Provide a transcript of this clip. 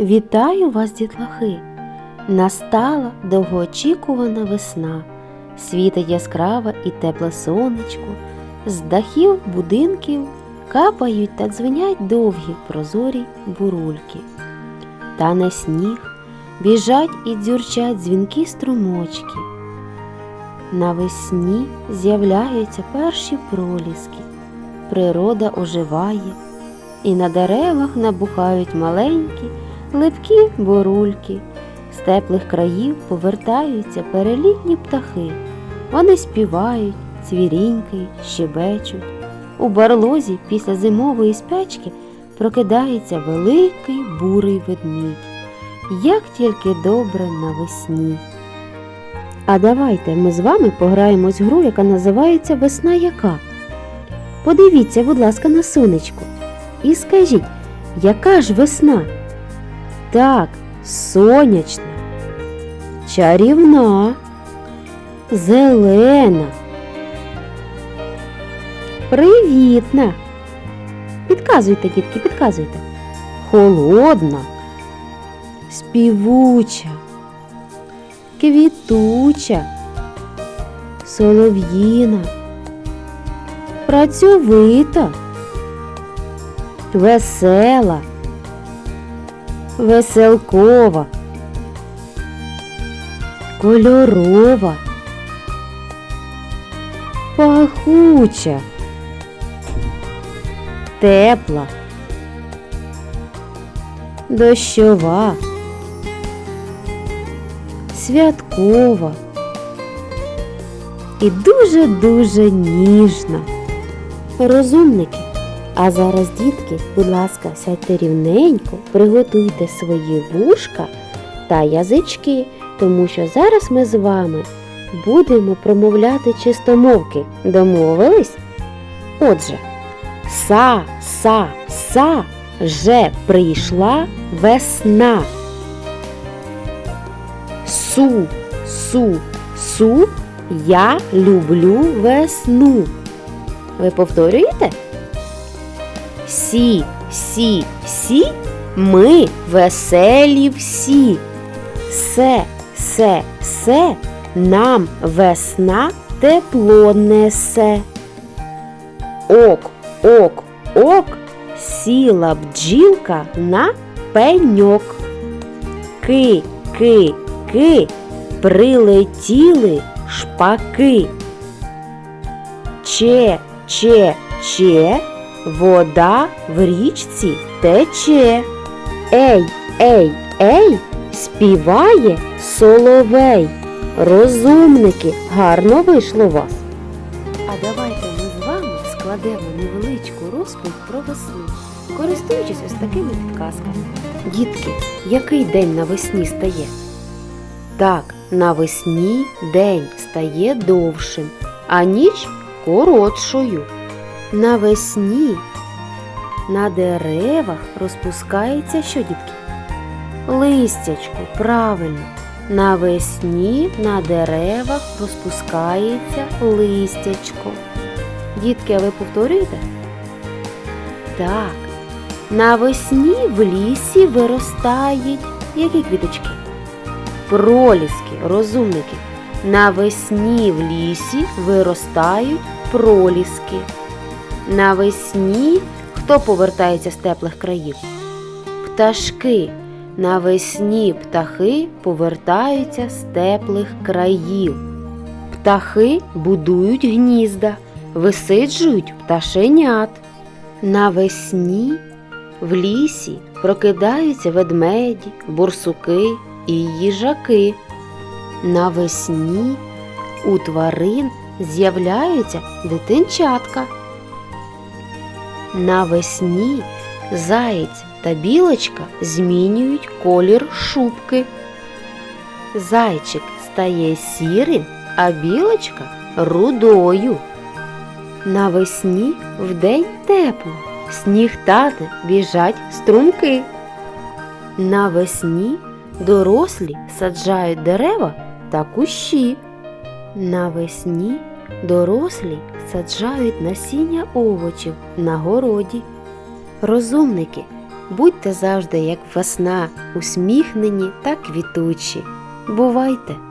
Вітаю вас, дітлахи! Настала довгоочікувана весна. Світить яскраве і тепле сонечко, з дахів будинків капають та дзвенять довгі прозорі бурульки. Та на сніг біжать і дзюрчать дзвінки струмочки. Навесні з'являються перші проліски, природа оживає, і на деревах набухають маленькі липкі бурульки. З теплих країв повертаються перелітні птахи. Вони співають, цвірінькають, щебечуть. У барлозі після зимової спячки прокидається великий бурий ведмідь. Як тільки добре навесні. А давайте ми з вами пограємось в гру, яка називається Весна яка. Подивіться, будь ласка, на сонечко. І скажіть, яка ж весна? Так, сонячна, чарівна, зелена, привітна. Підказуйте, дітки, підказуйте. Холодна, співуча, квітуча, солов'їна, працьовита, весела веселкова, кольорова, пахуча, тепла, дощова, святкова і дуже-дуже ніжна. Розумники. А зараз, дітки, будь ласка, сядьте рівненько, приготуйте свої вушка та язички, тому що зараз ми з вами будемо промовляти чистомовки. Домовились? Отже, са, са, са, вже прийшла весна. Су, су, су, я люблю весну. Ви повторюєте? Сі, сі, сі, ми веселі всі. Се, се, се, нам весна тепло несе. Ок, ок, ок, сіла бджілка на пеньок. Ки, ки, ки, прилетіли шпаки. Че, че, че, Вода в річці тече. Ей, ей, ей, співає соловей. Розумники, гарно вийшло вас. А давайте ми з вами складемо невеличку розповідь про весну, користуючись ось такими підказками. Дітки, який день навесні стає? Так, навесні день стає довшим, а ніч коротшою. Навесні на деревах розпускається що, дітки? Листячко, правильно. Навесні на деревах розпускається листячко. Дітки, а ви повторюєте? Так. Навесні в лісі виростають які квіточки? Проліски, розумники. Навесні в лісі виростають проліски. Навесні хто повертається з теплих країв? Пташки. Навесні птахи повертаються з теплих країв. Птахи будують гнізда, висиджують пташенят. Навесні в лісі прокидаються ведмеді, бурсуки і їжаки. Навесні у тварин з'являються дитинчатка. Навесні заєць та білочка змінюють колір шубки. Зайчик стає сірим, а білочка рудою. Навесні вдень тепло, сніг тане, біжать струмки. Навесні дорослі саджають дерева та кущі. Навесні дорослі саджають насіння овочів на городі. Розумники, будьте завжди як весна, усміхнені та квітучі. Бувайте!